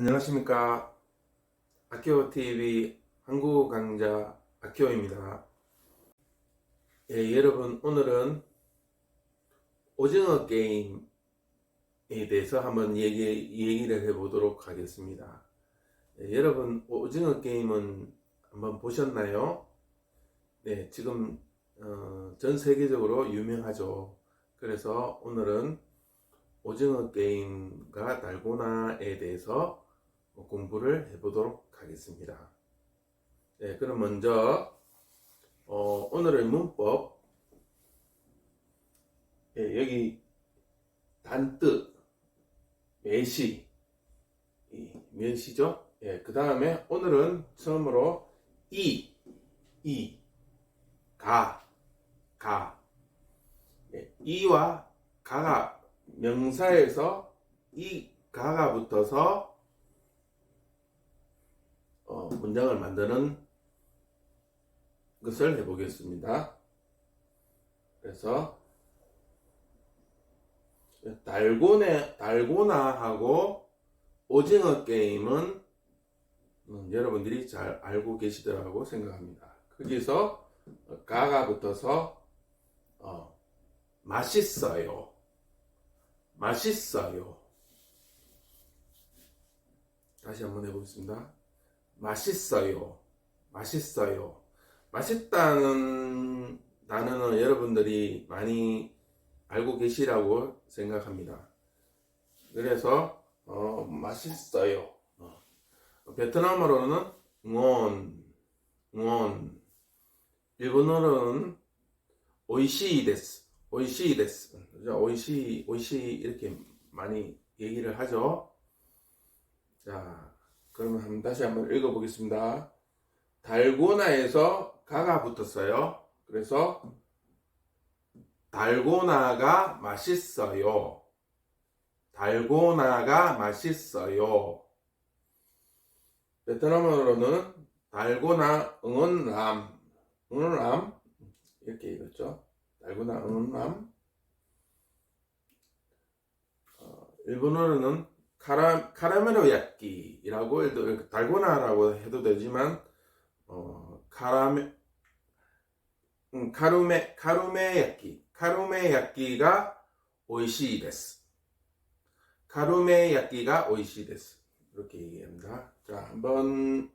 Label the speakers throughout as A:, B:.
A: 안녕하십니까. 아키오TV 한국어 강좌 아키오입니다. 예, 여러분, 오늘은 오징어 게임에 대해서 한번 얘기, 얘기를 해보도록 하겠습니다. 예, 여러분, 오징어 게임은 한번 보셨나요? 네, 지금, 어, 전 세계적으로 유명하죠. 그래서 오늘은 오징어 게임과 달고나에 대해서 공부를 해보도록 하겠습니다. 네, 그럼 먼저 어, 오늘의 문법 예, 여기 단뜻 매시 이 면시죠? 예, 그 다음에 오늘은 처음으로 이, 이, 가, 가, 예, 이와 가가 명사에서 이 가가 붙어서 어, 문장을 만드는 것을 해보겠습니다. 그래서 달고나 달고나하고 오징어 게임은 음, 여러분들이 잘 알고 계시더라고 생각합니다. 거기서 가가 붙어서 어, 맛있어요. 맛있어요. 다시 한번 해보겠습니다. 맛있어요. 맛있어요. 맛있다는 단어는 여러분들이 많이 알고 계시라고 생각합니다. 그래서 어, 맛있어요. 어. 베트남어로는 응원, 응원. 일본어로는 오이시 데스, 오이시 데스. 오이시, 오이시 이렇게 많이 얘기를 하죠. 자, 그러면 한번 다시 한번 읽어보겠습니다. 달고나에서 가가 붙었어요. 그래서 달고나가 맛있어요. 달고나가 맛있어요. 베트남어로는 달고나 응원람, 응원람 이렇게 읽었죠. 달고나 응원람. 어, 일본어로는 카라, 카라멜로 야끼라고 해도 달고나라고 해도 되지만 어, 카라메 음, 카루메 카루메 야끼 카루메 야끼가 오이시 데스 카루메 야끼가 오이시 데스 이렇게 얘기합니다. 자 한번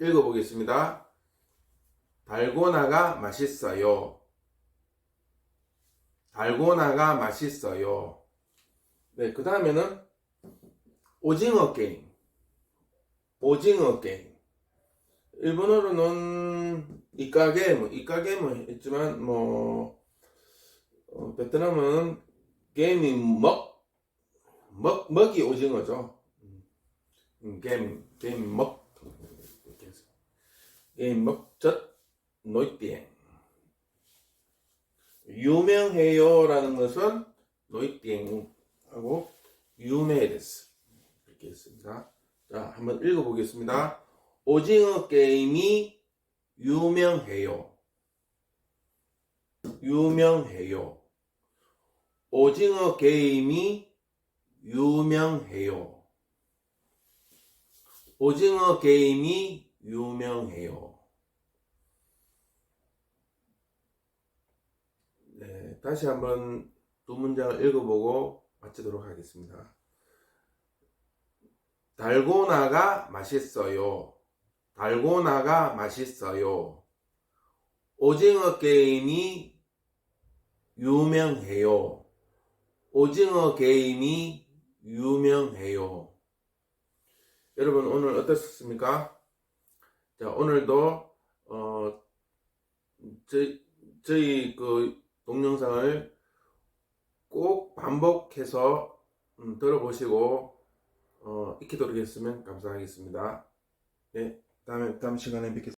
A: 읽어보겠습니다. 달고나가 맛있어요. 달고나가 맛있어요. 네, 그 다음에는 오징어 게임. 오징어 게임. 일본어로는 이카게임, 이카게임 했지만, 뭐, 어, 베트남은 게임이 먹, 먹, 먹이 오징어죠. 음, 게임, 게임 먹. 게임 먹젓 노이띠행. 유명해요라는 것은 노이띠행 하고 유메데스 이렇게 했습니다. 자, 한번 읽어보겠습니다. 오징어 게임이 유명해요. 유명해요. 오징어 게임이 유명해요. 오징어 게임이 유명해요. 네, 다시 한번 두 문장을 읽어보고 마치도록 하겠습니다. 달고나가 맛있어요. 달고나가 맛있어요. 오징어 게임이 유명해요. 오징어 게임이 유명해요. 여러분 오늘 어떠셨습니까? 자 오늘도 어 저희, 저희 그 동영상을 꼭 반복해서 음, 들어보시고 어, 익히도록 했으면 감사하겠습니다. 네, 다음에 다음 시간에 뵙겠습니다.